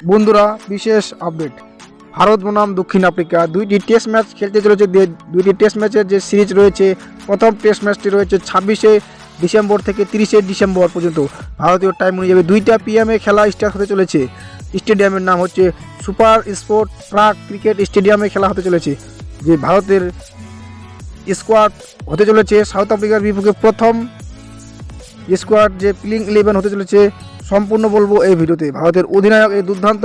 বন্ধুরা, বিশেষ আপডেট ভারত, বনাম, দক্ষিণ আফ্রিকা দুইটি টেস্ট ম্যাচ খেলতে চলেছে। দুইটি টেস্ট ম্যাচের যে সিরিজ রয়েছে, প্রথম টেস্ট ম্যাচটি রয়েছে ছাব্বিশে ডিসেম্বর থেকে তিরিশে ডিসেম্বর পর্যন্ত। ভারতীয় টাইম অনুযায়ী দুইটা পিএমে খেলা স্টার্ট হতে চলেছে। স্টেডিয়ামের নাম হচ্ছে সুপার স্পোর্ট ট্রাক ক্রিকেট স্টেডিয়ামে খেলা হতে চলেছে, যে ভারতের স্কোয়াড হতে চলেছে। সাউথ আফ্রিকার বিপক্ষে প্রথম স্কোয়াড যে প্লেইং ইলেভেন হতে চলেছে। সম্পূর্ণ বলব এই ভিডিওতে। ভারতের অধিনায়ক এই দুর্দান্ত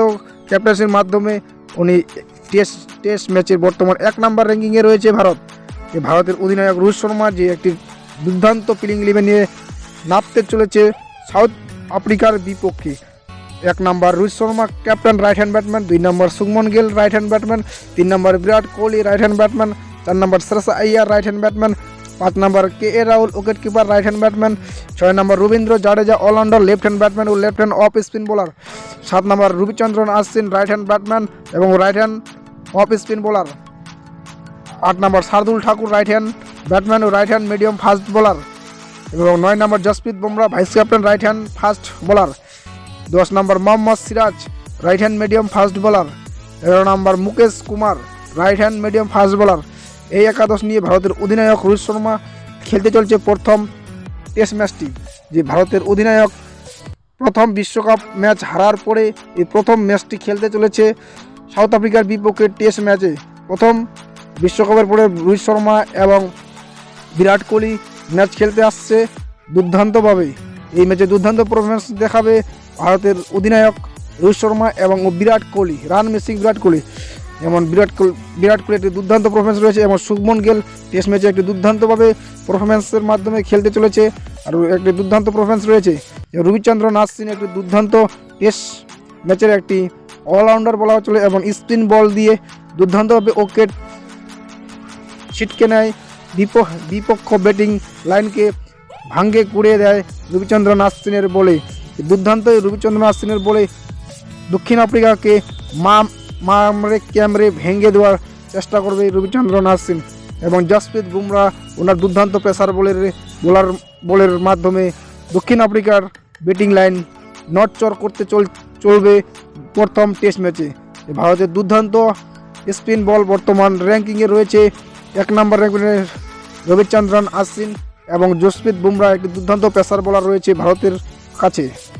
ক্যাপ্টেন্সির মাধ্যমে উনি টেস্ট টেস্ট ম্যাচের বর্তমান এক নাম্বার র্যাঙ্কিংয়ে রয়েছে ভারত। এই ভারতের অধিনায়ক রোহিত শর্মা যে একটি দুর্দান্ত প্লেইং ইলেভেন নিয়ে নামতে চলেছে সাউথ আফ্রিকার বিপক্ষে। এক number Rohit Sharma captain right hand batsman দুই নম্বর Shubman Gill right hand batsman তিন নম্বর Virat Kohli right hand batsman চার নম্বর Shreyas Iyer right hand batsman পাঁচ নম্বর K L Rahul wicket keeper right hand batsman ছয় নম্বর Ravindra Jadeja allrounder left hand batsman ও left hand off spin bowler সাত নম্বর Ravichandran Ashwin right hand batsman এবং right hand off spin bowler আট নম্বর Shardul Thakur right hand batsman ও right hand medium fast bowler এবং নয় নম্বর Jasprit Bumrah vice captain right hand fast bowler দশ নম্বর Mohammed Siraj right hand medium fast bowler এগারো নম্বর Mukesh Kumar right hand medium fast bowler এই একাদশ নিয়ে ভারতের অধিনায়ক রোহিত শর্মা খেলতে চলছে প্রথম টেস্ট ম্যাচটি, যে ভারতের অধিনায়ক প্রথম বিশ্বকাপ ম্যাচ হারার পরে এই প্রথম ম্যাচটি খেলতে চলেছে সাউথ আফ্রিকার বিপক্ষে টেস্ট ম্যাচে। প্রথম বিশ্বকাপের পরে রোহিত শর্মা এবং বিরাট কোহলি ম্যাচ খেলতে আসছে দুর্দান্তভাবে। এই ম্যাচে দুর্দান্ত পারফরমেন্স দেখাবে ভারতের অধিনায়ক রোহিত শর্মা এবং বিরাট কোহলি, রান মিসিং বিরাট কোহলি। যেমন বিরাট কোহলি বিরাট কোহলি একটি দুর্দান্ত পারফরমেন্স রয়েছে, এবং শুভমন গেল টেস্ট ম্যাচে একটি দুর্দান্তভাবে পারফরমেন্সের মাধ্যমে খেলতে চলেছে, আর একটি দুর্দান্ত পারফরমেন্স রয়েছে। রবিচন্দ্র নাসিন একটি দুর্দান্ত টেস্ট ম্যাচের একটি অলরাউন্ডার বলা চলে, এবং স্পিন বল দিয়ে দুর্দান্তভাবে উইকেট ছিটকে নেয়। বিপ- বিপক্ষ ব্যাটিং লাইনকে ভাঙ্গে কুড়িয়ে দেয় রবিচন্দ্রন আশ্বিনের বলে। দুর্দান্ত এই রবিচন্দ্রন আশ্বিনের বলে দক্ষিণ আফ্রিকাকে মা মামরে ক্যামরে ভেঙে দেওয়ার চেষ্টা করবে রবিচন্দ্রন আশ্বিন এবং জসপ্রীত বুমরা ওনার দুর্দান্ত পেসার বলের, বোলার বলের মাধ্যমে দক্ষিণ আফ্রিকার ব্যাটিং লাইন নটচর করতে চল চলবে প্রথম টেস্ট ম্যাচে। ভারতের দুর্দান্ত স্পিন বল বর্তমান র্যাঙ্কিংয়ে রয়েছে এক নম্বর র্যাঙ্কিংয়ে রবিচন্দ্রন আশ্বিন এবং জসপ্রীত বুমরা একটি দুর্দান্ত পেসার বোলার রয়েছে ভারতের কাছে।